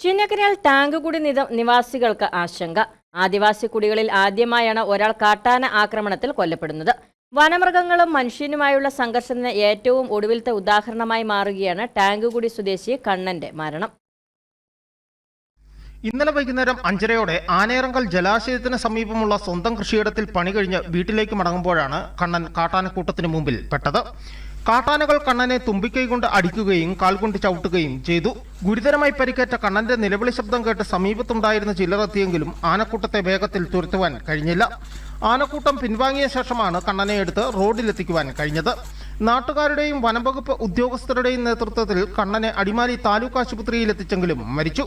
Chinnakanal tank കുടി നിത- നിവാസികൾക്ക് ആശങ്ക. ആദിവാസി കുടികളിൽ ആദ്യമായാണ് ഒരാൾ കാട്ടാന ആക്രമണത്തിൽ കൊല്ലപ്പെടുന്നത്. വനമൃഗങ്ങളും മനുഷ്യനുമായുള്ള സംഘർഷത്തിന് ഏറ്റവും ഒടുവിലത്തെ ഉദാഹരണമായി മാറുകയാണ് ടാങ്ക് കുടി സ്വദേശി കണ്ണന്റെ മരണം. ഇന്നലെ വൈകുന്നേരം അഞ്ചരയോടെ ആനേറങ്കൽ ജലാശയത്തിന് സമീപമുള്ള സ്വന്തം കൃഷിയിടത്തിൽ പണി കഴിഞ്ഞ് വീട്ടിലേക്ക് മടങ്ങുമ്പോഴാണ് കണ്ണൻ കാട്ടാനക്കൂട്ടത്തിന് മുമ്പിൽ പെട്ടത്. കാട്ടാനകൾ കണ്ണനെ തുമ്പിക്കൈ കൊണ്ട് അടിക്കുകയും കാൽ കൊണ്ട് ചവിട്ടുകയും ചെയ്തു. ഗുരുതരമായി പരിക്കേറ്റ കണ്ണന്റെ നിലവിളി ശബ്ദം കേട്ട് സമീപത്തുണ്ടായിരുന്ന ചിലർ എത്തിയെങ്കിലും ആനക്കൂട്ടത്തെ വേഗത്തിൽ തുരത്തുവാൻ കഴിഞ്ഞില്ല. ആനക്കൂട്ടം പിൻവാങ്ങിയ ശേഷമാണ് കണ്ണനെ എടുത്ത് റോഡിലെത്തിക്കുവാൻ കഴിഞ്ഞത്. നാട്ടുകാരുടെയും വനംവകുപ്പ് ഉദ്യോഗസ്ഥരുടെയും നേതൃത്വത്തിൽ കണ്ണനെ അടിമാലി താലൂക്ക് ആശുപത്രിയിൽ എത്തിച്ചെങ്കിലും മരിച്ചു.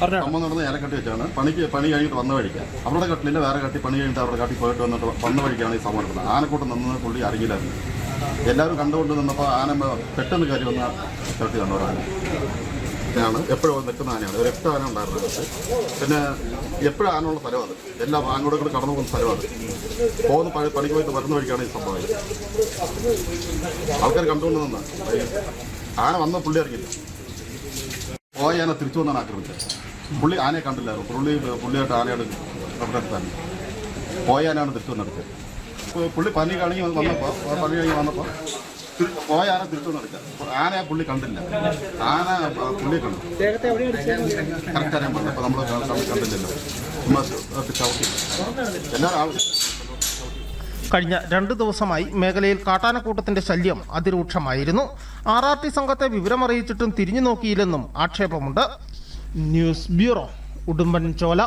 സംഭവം നടന്ന് ഏലക്കട്ടി വെച്ചാണ്. പണിക്ക് പണി കഴിഞ്ഞിട്ട് വന്ന വഴിക്ക്. അവരുടെ കട്ടിലില്ല വേറെ കട്ടി പണി കഴിഞ്ഞിട്ട് അവരുടെ കട്ടി പോയിട്ട് വന്നിട്ട് വന്ന വഴിക്കാണ് ഈ സംഭവം നടന്നത് ആനക്കൂട്ടം നിന്ന് പുള്ളി അറിയില്ലായിരുന്നു. എല്ലാവരും കണ്ടുകൊണ്ട് നിന്നപ്പോൾ ആന പെട്ടെന്ന് കയറി വന്ന ചവിട്ടി കണ്ടവരാണ് ആണ് എപ്പോഴും നിൽക്കുന്ന ആനയാണ്. ഒരു എട്ട് ആന ഉണ്ടായിരുന്നു. പിന്നെ എപ്പോഴും ആനയുള്ള സ്ഥലമാണ് എല്ലാ ആനോടും കൂടെ കടന്നു പോകുന്ന സ്ഥലമാണ് പോകുന്ന പണി പണിക്ക് പോയിട്ട് വരുന്ന വഴിക്കാണ് ഈ സംഭവം ആൾക്കാർ കണ്ടുകൊണ്ട് നിന്ന് ആന വന്ന പുള്ളി അറിയില്ല. പോയ ആന തിരിച്ചു വന്നാണ് ആക്രമിച്ചത് പുള്ളി ആനയെ കണ്ടില്ലായിരുന്നു. പുള്ളി പുള്ളിയായിട്ട് ആനയോട് അവിടെ പോയാനാണ് തിരിച്ചു വന്നെടുത്തത് പുള്ളി പനി കഴിഞ്ഞ് വന്നപ്പോൾ പനി കഴിഞ്ഞ് വന്നപ്പോൾ പോയ ആന തിരിച്ചു വന്നെടുക്കുക ആനയെ പുള്ളി കണ്ടില്ല. ആന പുള്ളി കണ്ടു. കറക്റ്റ് അറിയാൻ പറഞ്ഞു അപ്പോൾ നമ്മൾ കണ്ടില്ലല്ലോ. നമ്മൾ ചവിട്ടി. എല്ലാവരും ആവശ്യം കഴിഞ്ഞ രണ്ട് ദിവസമായി മേഖലയിൽ കാട്ടാനക്കൂട്ടത്തിന്റെ ശല്യം അതിരൂക്ഷമായിരുന്നു. ആർ ആർ ടി സംഘത്തെ വിവരമറിയിച്ചിട്ടും തിരിഞ്ഞു നോക്കിയില്ലെന്നും ആക്ഷേപമുണ്ട്. ന്യൂസ് ബ്യൂറോ ഉടുമ്പൻ ചോല